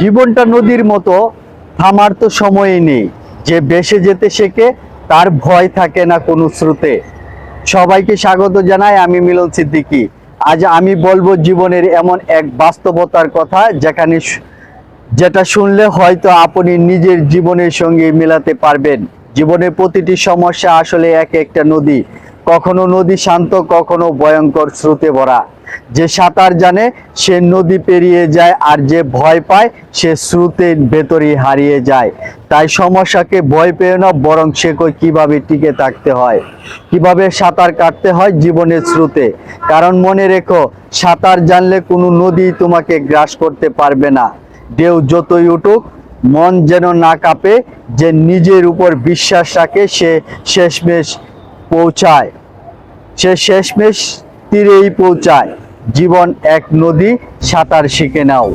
জীবনটা নদীর মতো, থামার তো সময়ই নেই। যে বেসে যেতে শেখে, তার ভয় থাকে না কোনো স্রোতে। সবাইকে স্বাগত জানাই, আমি মিলন সিদ্দিকী। আজ আমি বলব জীবনের এমন এক বাস্তবতার কথা, যেখানে যেটা শুনলে হয়তো আপনি নিজের জীবনের সঙ্গে মেলাতে পারবেন। জীবনের প্রতিটি সমস্যা আসলে এক একটা নদী। কখনো নদী শান্ত, কখনো ভয়ঙ্কর স্রোতে ভরা। যে সাঁতার জানে, সে নদী পেরিয়ে যায়, আর যে ভয় পায়, সে স্রোতের ভেতরেই হারিয়ে যায়। তাই সমস্যাকে ভয় পেয়ে না, বরং শেখো কীভাবে টিকে থাকতে হয়? কীভাবে সাঁতার কাটতে হয় জীবনের স্রোতে? কারণ মনে রেখো, সাঁতার জানলে কোনো নদী তোমাকে গ্রাস করতে পারবে না। ঢেউ যতই উঠুক, মন যেন না কাঁপে, যে নিজের উপর বিশ্বাস রাখে, সে শেষমেশ পৌঁছায়। সে শেষমেশ তীরেই পৌঁছায়। জীবন এক নদী সাঁতার শিখে নাও।